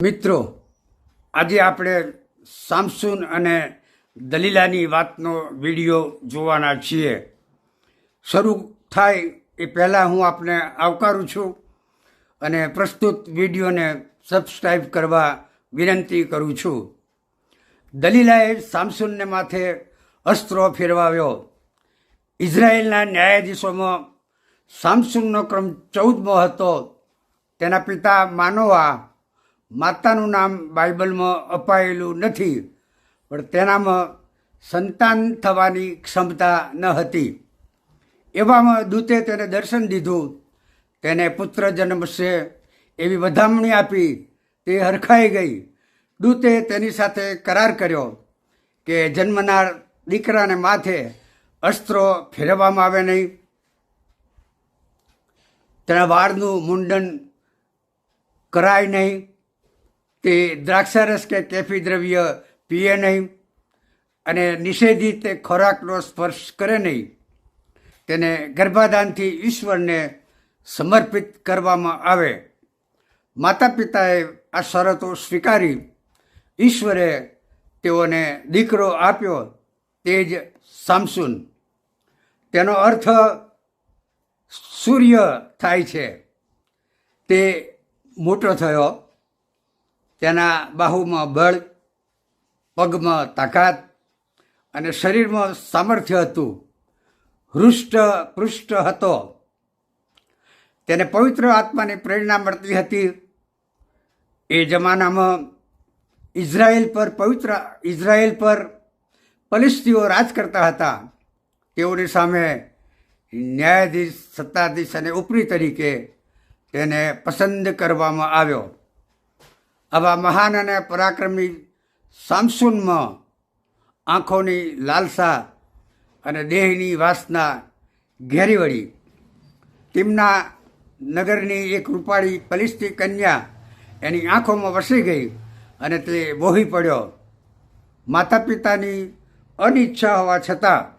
મિત્રો, આજે આપણે સામસુન અને દલીલાની વાતનો વીડિયો જોવાના છીએ. શરૂ થાય એ પહેલાં હું આપને આવકારું છું અને પ્રસ્તુત વિડીયોને સબસ્ક્રાઈબ કરવા વિનંતી કરું છું. દલીલાએ સામસુનને માથે અસ્ત્રો ફેરવાવ્યો. ઇઝરાયેલના ન્યાયાધીશોમાં સામસુનનો ક્રમ ચૌદમો હતો. તેના પિતા માનોવા માતાનું નામ બાઇબલમાં અપાયેલું નથી, પણ તેનામાં સંતાન થવાની ક્ષમતા ન હતી. એવામાં દૂતે તેને દર્શન દીધું. તેને પુત્ર જન્મશે એવી વધામણી આપી તે હરખાઈ ગઈ. દૂતે તેની સાથે કરાર કર્યો કે જન્મનાર દીકરાને માથે અસ્ત્રો ફેરવવામાં આવે નહીં. તેના વાળનું મુંડન કરાય નહીં. તે દ્રાક્ષારસ કે કેફી દ્રવ્ય પીએ નહીં અને નિષેધિત ખોરાકનો સ્પર્શ કરે નહીં. તેને ગર્ભાધાનથી ઈશ્વરને સમર્પિત કરવામાં આવે. માતા પિતાએ આ શરતો સ્વીકારી. ઈશ્વરે તેઓને દીકરો આપ્યો તે જ સામસુન. તેનો અર્થ સૂર્ય થાય છે. તે મોટો થયો. તેના બાહુમાં બળ, પગમાં તાકાત અને શરીરમાં સામર્થ્ય હતું. હૃષ્ટ પૃષ્ઠ હતો. તેને પવિત્ર આત્માની પ્રેરણા મળતી હતી. એ જમાનામાં ઇઝરાયલ પર પવિત્ર, ઇઝરાયલ પર પલિસ્તીઓ રાજ કરતા હતા. તેઓની સામે ન્યાયાધીશ, સત્તાધીશ અને ઉપરી તરીકે તેને પસંદ કરવામાં આવ્યો. આવા મહાન અને પરાક્રમી સામસુનમાં આંખોની લાલસા અને દેહની વાસના ઘેરી વળી. તેમના નગરની એક રૂપાળી પલિસ્તી કન્યા એની આંખોમાં વસી ગઈ અને તે બોહી પડ્યો. માતા પિતાની અનિચ્છા હોવા છતાં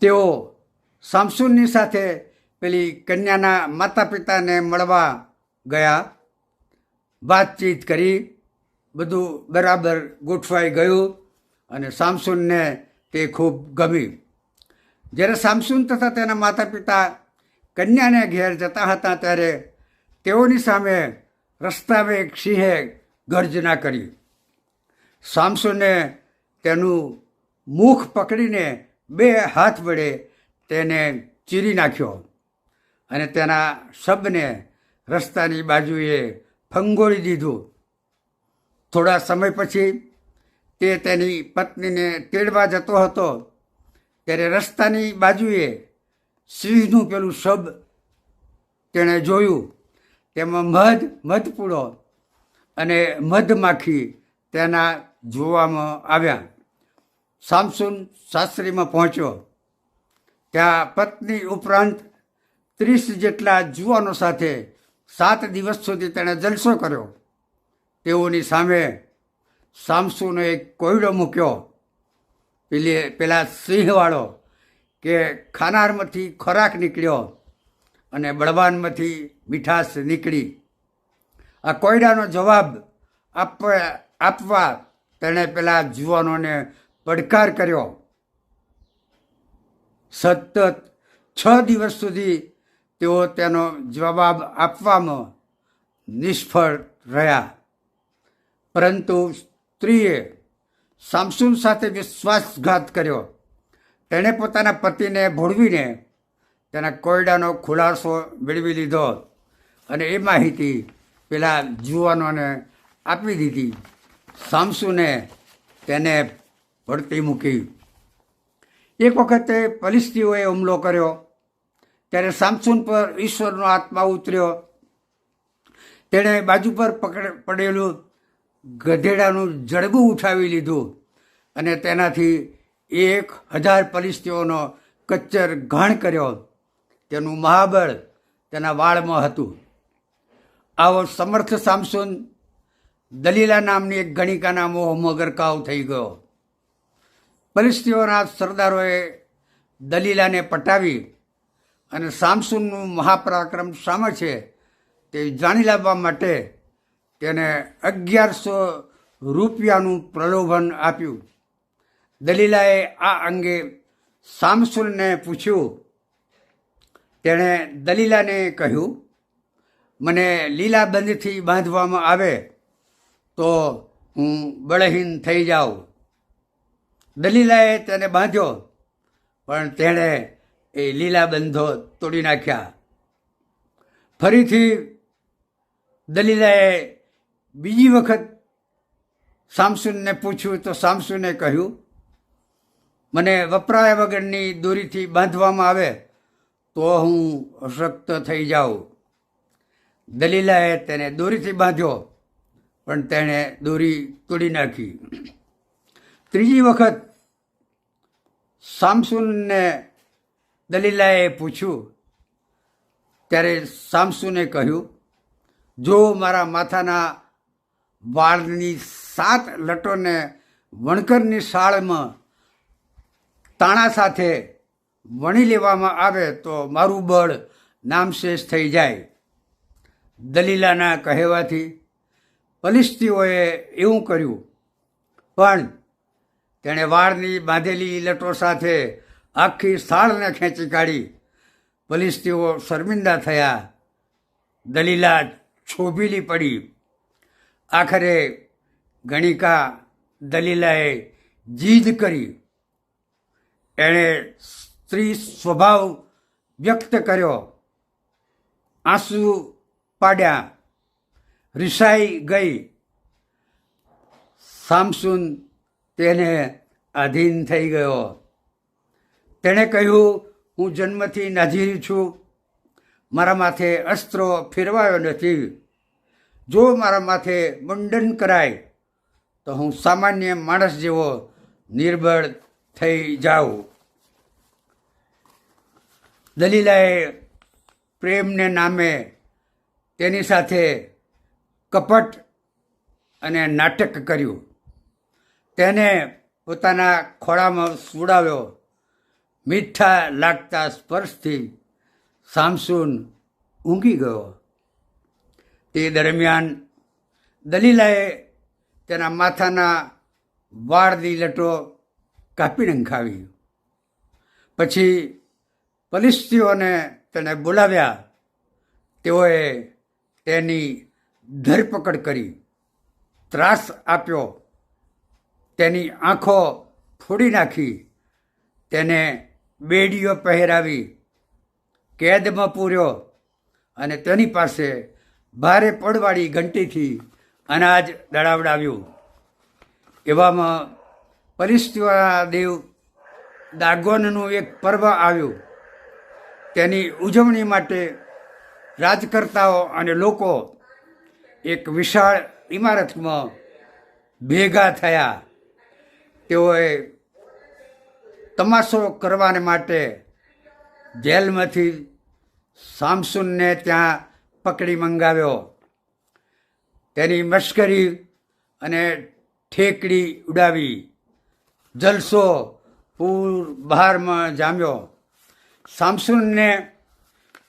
તેઓ સામસુનની સાથે પેલી કન્યાના માતા પિતાને મળવા ગયા, વાતચીત કરી, બધું બરાબર ગોઠવાઈ ગયું અને સામસુનને તે ખૂબ ગમી જ્યારે સામસુન તથા તેના માતા પિતા કન્યાને ઘેર જતા હતા ત્યારે તેઓની સામે રસ્તામાં એક સિંહે ગર્જના કરી. સામસુને તેનું મુખ પકડીને બે હાથ વડે તેને ચીરી નાખ્યો અને તેના શબને રસ્તાની બાજુએ ફંગોળી દીધું. થોડા સમય પછી તે તેની પત્નીને તેડવા જતો હતો. ત્યારે રસ્તાની બાજુએ સિંહનું પેલું શબ તેણે જોયું. તેમાં મધ મધપૂળો અને મધમાખી તેના જોવામાં આવ્યા. સામસુન શાસ્ત્રીમાં પહોંચ્યો. ત્યાં પત્ની ઉપરાંત ત્રીસ જેટલા જુવાનો સાથે સાત દિવસ સુધી તેણે જલસો કર્યો. તેઓની સામે સામસુનો એક કોયડો મૂક્યો. પેલી, પેલા સિંહવાળો કે ખાનારમાંથી ખોરાક નીકળ્યો અને બળવાનમાંથી મીઠાશ નીકળી. આ કોયડાનો જવાબ આપવા તેણે પેલા જુવાનોને પડકાર કર્યો. સતત છ દિવસ સુધી તેઓ તેનો જવાબ આપવામાં નિષ્ફળ રહ્યા. પરંતુ સ્ત્રીએ સામસુન સાથે વિશ્વાસઘાત કર્યો. તેણે પોતાના પતિને ભોળવીને તેના કોયડાનો ખુલાસો મેળવી લીધો અને એ માહિતી પેલા જુવાનોને આપી દીધી. સામસુને તેને ભરતી મૂકી. એક વખતે પલિસ્તીઓએ હુમલો કર્યો. ત્યારે સામસુન પર ઈશ્વરનો આત્મા ઉતર્યો. તેણે બાજુ પર પકડ પડેલું ગધેડાનું જડબું ઉઠાવી લીધું અને તેનાથી એક હજાર પરિસ્થિતિઓનો કચ્ચર ઘાણ કર્યો. તેનું મહાબળ તેના વાળમાં હતું. આવો સમર્થ સામસુન દલીલા નામની એક ગણિકાના મોહમાં ગરકાવ થઈ ગયો. પરિસ્થિતિઓના સરદારોએ દલીલાને પટાવી અને સામસુનનું મહાપરાક્રમ સામે છે તે જાણી લાવવા માટે તેને અગિયારસો રૂપિયાનું પ્રલોભન આપ્યું. દલીલાએ આ અંગે સામસુલને પૂછ્યું. તેણે દલીલાને કહ્યું, મને લીલાબંધથી બાંધવામાં આવે તો હું બળહીન થઈ જાઉં. દલીલાએ તેને બાંધ્યો, પણ તેણે એ લીલા બંધો તોડી નાખ્યા. ફરીથી દલીલાએ બીજી વખત સામસુનને પૂછ્યું, તો સામસુને કહ્યું, મને વપરાયા વગરની દોરીથી બાંધવામાં આવે તો હું અશક્ત થઈ જાઉં. દલીલાએ તેને દોરીથી બાંધ્યો, પણ તેણે દોરી તોડી નાખી. ત્રીજી વખત સામસુનને દલીલાએ પૂછ્યું, ત્યારે સામસુને કહ્યું, જો મારા માથાના વાળની સાત લટોને વણકરની શાળમાં તાણા સાથે વણી લેવામાં આવે તો મારું બળ નામશેષ થઈ જાય. દલીલાના કહેવાથી પલિસ્તીઓએ એવું કર્યું. પણ તેણે વાળની બાંધેલી લટો સાથે આખી સ્થાળને ખેંચી કાઢી. પલિસ્તીઓ શર્મિંદા થયા. દલીલા છોભીલી પડી. આખરે ગણિકા દલીલાએ જીદ કરી. એણે સ્ત્રી સ્વભાવ વ્યક્ત કર્યો. આંસુ પાડ્યા. રિસાઈ ગઈ. સામસુન તેને આધીન થઈ ગયો. તેણે કહ્યું, હું જન્મથી નાજીરી છું. મારા માથે અસ્ત્રો ફેરવાયો નથી. જો મારા માથે મુંડન કરાય, તો હું સામાન્ય માણસ જેવો નિર્બળ થઈ જાઉં. દલીલાએ પ્રેમને નામે તેની સાથે કપટ અને નાટક કર્યું. તેને પોતાના ખોળામાં સુડાવ્યો. મીઠા લાગતા સ્પર્શથી સામસુન ઊંઘી ગયો. તે દરમિયાન દલીલાએ તેના માથાના વાળની લટો કાપી નંખાવી. પછી પલિસ્તીઓને તેને બોલાવ્યા. તેઓએ તેની ધરપકડ કરી. ત્રાસ આપ્યો. તેની આંખો ફોડી નાખી. તેને બેડીઓ પહેરાવી, કેદમાં પૂર્યો અને તેની પાસે ભારે પડવાળી ઘંટીથી અનાજ દળાવડાવ્યું. એવામાં પલિસ્તીઓના દેવ દાગોનનું એક પર્વ આવ્યું. તેની ઉજવણી માટે રાજકર્તાઓ અને લોકો એક વિશાળ ઇમારતમાં ભેગા થયા. તેઓએ તમાશો કરવાને માટે જેલમાંથી સામસુનને ત્યાં પકડી મંગાવ્યો. તેની મશ્કરી અને ઠેકડી ઉડાવી. જલસો પૂર બહારમાં જામ્યો. સામસુનને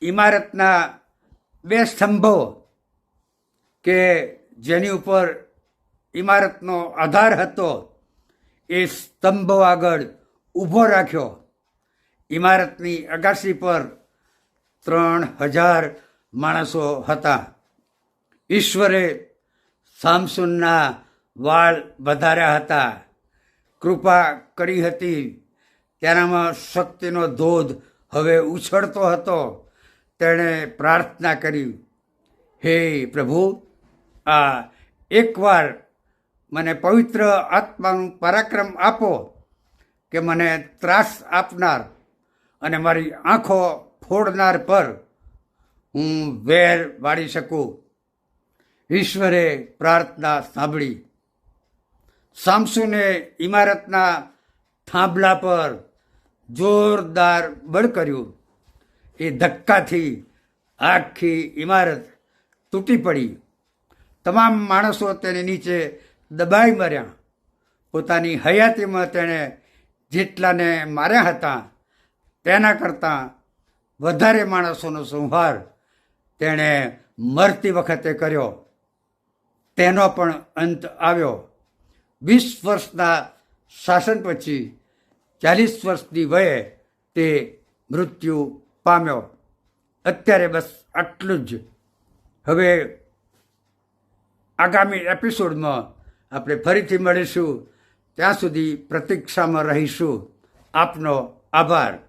ઇમારતના બે સ્તંભો કે જેની ઉપર ઇમારતનો આધાર હતો, એ સ્તંભો આગળ ઊભો રાખ્યો. ઇમારતની અગાસી પર ત્રણ હજાર માણસો હતા. ઈશ્વરે સામસુનના વાળ વધાર્યા હતા. કૃપા કરી હતી. તેનામાં શક્તિનો ધોધ હવે ઉછળતો હતો. તેણે પ્રાર્થના કરી, હે પ્રભુ, આ એકવાર મને પવિત્ર આત્માનું પરાક્રમ આપો. કે મને ત્રાસ આપનાર અને મારી આંખો ફોડનાર પર હું વેર વાળી શકું. ઈશ્વરે પ્રાર્થના સાંભળી. સામસુને ઇમારતના થાંભલા પર જોરદાર બળ કર્યું. એ ધક્કાથી આખી ઇમારત તૂટી પડી. તમામ માણસો તેની નીચે દબાઈ મર્યા. પોતાની હયાતીમાં તેણે જેટલાને માર્યા હતા, તેના કરતાં વધારે માણસોનો સંહાર તેણે મરતી વખતે કર્યો. તેનો પણ અંત આવ્યો. વીસ વર્ષના શાસન પછી ચાલીસ વર્ષની વયે તે મૃત્યુ પામ્યો. અત્યારે બસ આટલું જ. હવે આગામી એપિસોડમાં આપણે ફરીથી મળીશું. ત્યાં સુધી પ્રતીક્ષામાં રહીશું. આપનો આભાર.